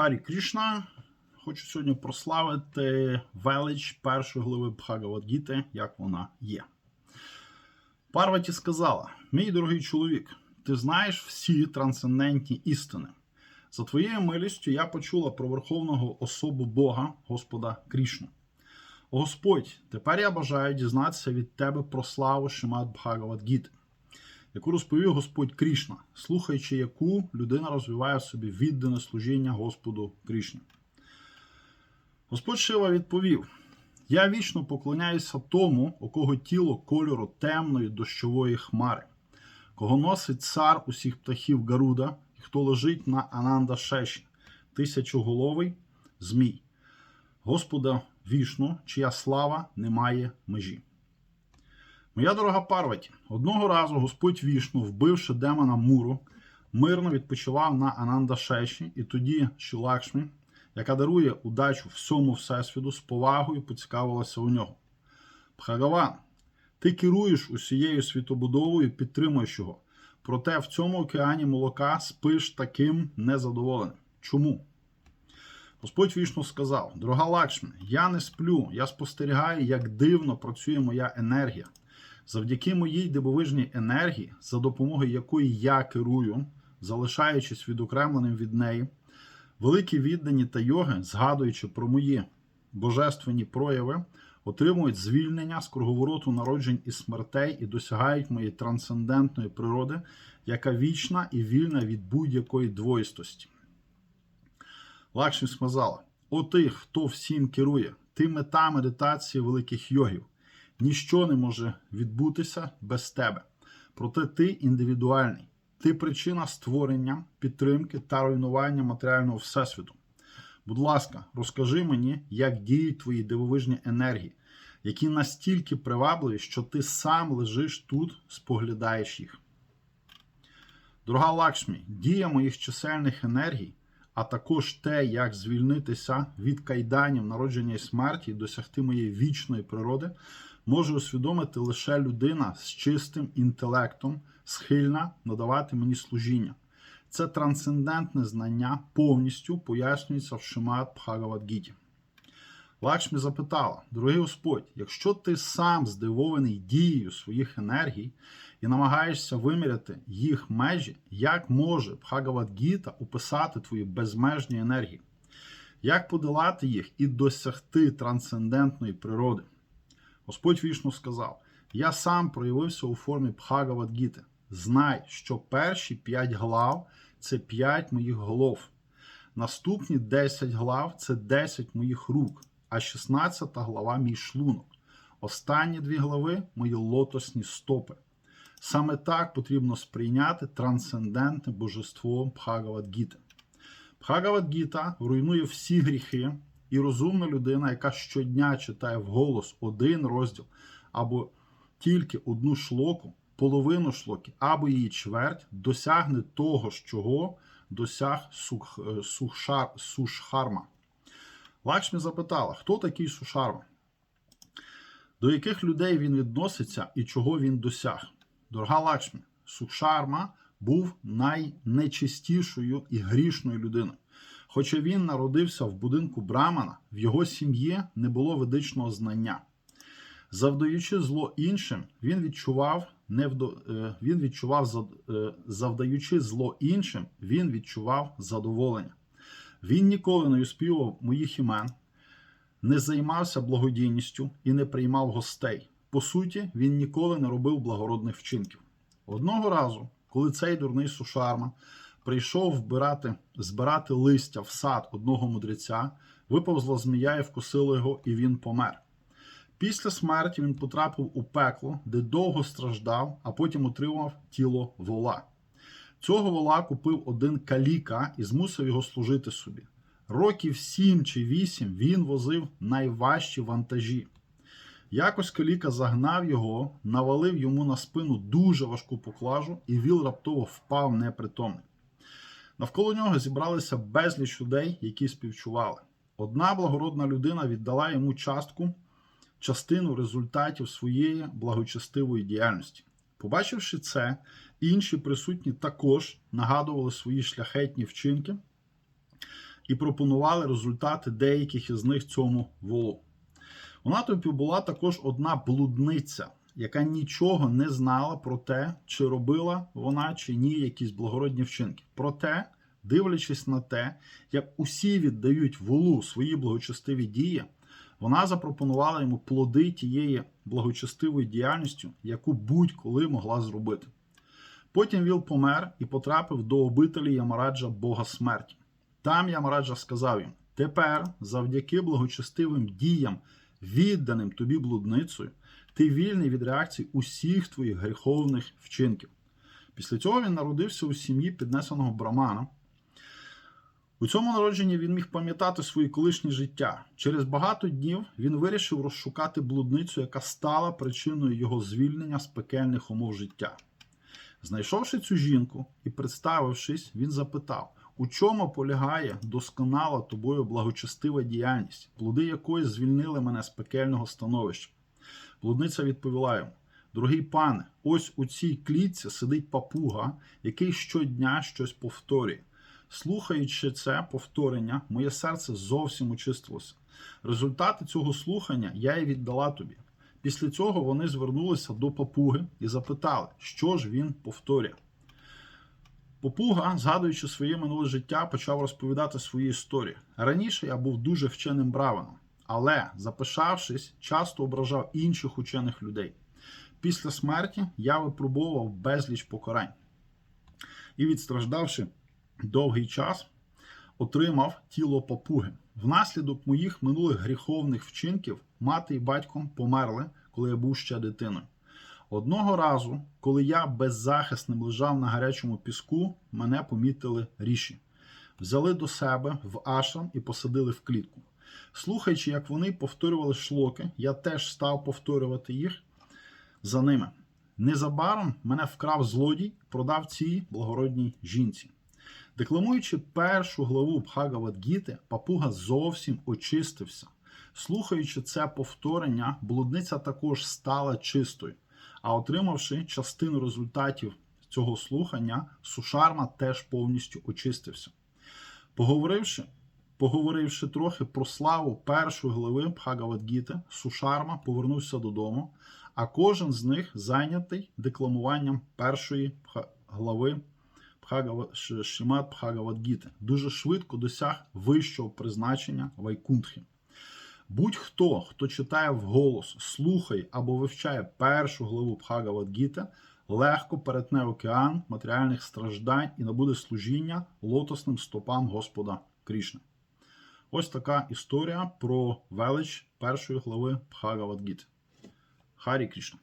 Харі Крішна. Хочу сьогодні прославити велич першої глави Бхагавадгіти, як вона є. Парваті сказала: Мій дорогий чоловік, ти знаєш всі трансцендентні істини. За твоєю милістю я почула про верховного особу Бога, Господа Крішну. Господь, тепер я бажаю дізнатися від тебе про славу Шимат Бхагавадгіти, яку розповів Господь Крішна, слухаючи яку людина розвиває в собі віддане служіння Господу Крішні. Господь Шива відповів: Я вічно поклоняюся тому, у кого тіло кольору темної дощової хмари, кого носить цар усіх птахів Гаруда, і хто лежить на Ананда Шеші, тисячоголовий змій, Господа вішну, чия слава не має межі. Моя дорога Парваті, одного разу Господь вішну, вбивши демона Муру, мирно відпочивав на Ананда Шеші, і тоді Шілакшмі, яка дарує удачу всьому всесвіту, з повагою поцікавилася у нього. Бхагаван, ти керуєш усією світобудовою підтримуєш його. Проте в цьому океані молока спиш таким незадоволеним. Чому? Господь вічно сказав: Дорога Лакшми, я не сплю, я спостерігаю, як дивно працює моя енергія. Завдяки моїй дивовижній енергії, за допомогою якої я керую, залишаючись відокремленим від неї, великі віддані та йоги, згадуючи про мої божественні прояви, отримують звільнення з круговороту народжень і смертей і досягають моєї трансцендентної природи, яка вічна і вільна від будь-якої двоїстості. Лакшмі сказала: О ти, хто всім керує, ти мета медитації великих йогів. Ніщо не може відбутися без тебе. Проте ти індивідуальний, ти причина створення, підтримки та руйнування матеріального всесвіту. Будь ласка, розкажи мені, як діють твої дивовижні енергії, які настільки привабливі, що ти сам лежиш тут, споглядаєш їх. Дорога Лакшмі, дія моїх чисельних енергій, а також те, як звільнитися від кайданів народження і смерті і досягти моєї вічної природи, може усвідомити лише людина з чистим інтелектом, схильна надавати мені служіння. Це трансцендентне знання повністю пояснюється в Шимат Бхагавадгіті. Лакшмі запитала: Дорогий Господь, якщо ти сам здивований дією своїх енергій і намагаєшся виміряти їх межі, як може Бхагавадгіта описати твої безмежні енергії? Як подолати їх і досягти трансцендентної природи? Господь вічно сказав: Я сам проявився у формі Бхагавадгіти. Знай, що перші п'ять глав це п'ять моїх голов. Наступні 10 глав це 10 моїх рук, а 16 глава мій шлунок. Останні дві глави мої лотосні стопи. Саме так потрібно сприйняти трансцендентне божество Бхагавадгіти. Бхагавадгіта руйнує всі гріхи, і розумна людина, яка щодня читає вголос один розділ або тільки одну шлоку, половину шлоки або її чверть, досягне того, чого досяг сух, сухшар, Сушхарма. Лакшмі запитала, хто такий Сушарма? До яких людей він відноситься і чого він досяг? Дорога Лакшмі, Сушарма був найнечистішою і грішною людиною. Хоча він народився в будинку Брамана, в його сім'ї не було ведичного знання. Завдаючи зло іншим, він відчував невдо... він відчував завдаючи зло іншим, він відчував задоволення. Він ніколи не успівав моїх імен, не займався благодійністю і не приймав гостей. По суті, він ніколи не робив благородних вчинків. Одного разу, коли цей дурний сушарма прийшов вбирати, збирати листя в сад одного мудреця, виповзла змія і вкусила його, і він помер. Після смерті він потрапив у пекло, де довго страждав, а потім отримав тіло вола. Цього вола купив один каліка і змусив його служити собі. Років сім чи вісім він возив найважчі вантажі. Якось каліка загнав його, навалив йому на спину дуже важку поклажу, і віл раптово впав непритомний. Навколо нього зібралися безліч людей, які співчували. Одна благородна людина віддала йому частку, частину результатів своєї благочестивої діяльності. Побачивши це, інші присутні також нагадували свої шляхетні вчинки і пропонували результати деяких із них цьому волу. У натовпі була також одна блудниця, яка нічого не знала про те, чи робила вона чи ні якісь благородні вчинки. Проте, дивлячись на те, як усі віддають волу свої благочестиві дії, вона запропонувала йому плоди тієї благочестивої діяльністю, яку будь-коли могла зробити. Потім Віл помер і потрапив до обителі Ямараджа Бога смерті. Там Ямараджа сказав їм: Тепер, завдяки благочестивим діям, відданим тобі блудницею, ти вільний від реакцій усіх твоїх гріховних вчинків. Після цього він народився у сім'ї піднесеного брамана. У цьому народженні він міг пам'ятати своє колишнє життя. Через багато днів він вирішив розшукати блудницю, яка стала причиною його звільнення з пекельних умов життя. Знайшовши цю жінку і представившись, він запитав, у чому полягає досконала тобою благочестива діяльність, плоди якої звільнили мене з пекельного становища. Блудниця відповіла йому: Дорогий пане, ось у цій клітці сидить папуга, який щодня щось повторює. Слухаючи це повторення, моє серце зовсім очистилося. Результати цього слухання я й віддала тобі. Після цього вони звернулися до папуги і запитали, що ж він повторює. Попуга, згадуючи своє минуле життя, почав розповідати свої історії. Раніше я був дуже вченим бравином, але, запишавшись, часто ображав інших учених людей. Після смерті я випробував безліч покарань і, відстраждавши довгий час, отримав тіло папуги. Внаслідок моїх минулих гріховних вчинків мати і батько померли, коли я був ще дитиною. Одного разу, коли я беззахисним лежав на гарячому піску, мене помітили ріші. Взяли до себе в ашрам і посадили в клітку. Слухаючи, як вони повторювали шлоки, я теж став повторювати їх за ними. Незабаром мене вкрав злодій, продав цій благородній жінці. Декламуючи першу главу Бхагавадгіти, папуга зовсім очистився. Слухаючи це повторення, блудниця також стала чистою. А отримавши частину результатів цього слухання, Сушарма теж повністю очистився. Поговоривши, поговоривши трохи про славу першої глави Бхагавадгіти, Сушарма повернувся додому, а кожен з них зайнятий декламуванням першої глави Шимат Бхагавадгіти. Дуже швидко досяг вищого призначення Вайкунтхи. Будь-хто, хто читає вголос, слухає або вивчає першу главу Бхагавадгіта, легко перетне океан матеріальних страждань і набуде служіння лотосним стопам Господа Крішни. Ось така історія про велич першої глави Бхагавадгіти. Харі Крішна.